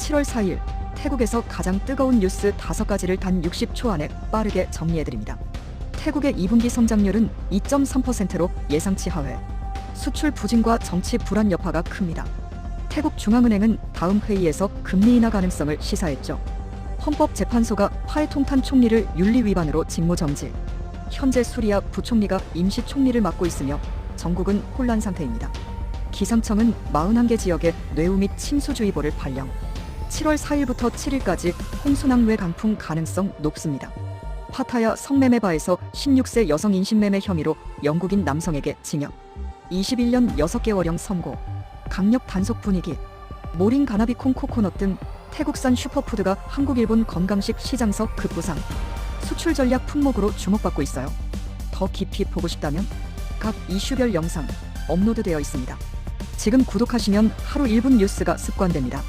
7월 4일 태국에서 가장 뜨거운 뉴스 5가지를 단 60초 안에 빠르게 정리해드립니다. 태국의 2분기 성장률은 2.3%로 예상치 하회. 수출 부진과 정치 불안 여파가 큽니다. 태국 중앙은행은 다음 회의에서 금리 인하 가능성을 시사했죠. 헌법재판소가 파이통탄 총리를 윤리 위반으로 직무 정지. 현재 수리아 부총리가 임시 총리를 맡고 있으며 전국은 혼란 상태입니다. 기상청은 41개 지역에 뇌우 및 침수주의보를 발령. 7월 4일부터 7일까지 홍수낭외 강풍 가능성 높습니다. 파타야 성매매바에서 16세 여성 인신매매 혐의로 영국인 남성에게 징역. 21년 6개월형 선고. 강력 단속 분위기. 모린 가나비콩 코코넛 등 태국산 슈퍼푸드가 한국 일본 건강식 시장서 급부상. 수출 전략 품목으로 주목받고 있어요. 더 깊이 보고 싶다면 각 이슈별 영상 업로드되어 있습니다. 지금 구독하시면 하루 1분 뉴스가 습관됩니다.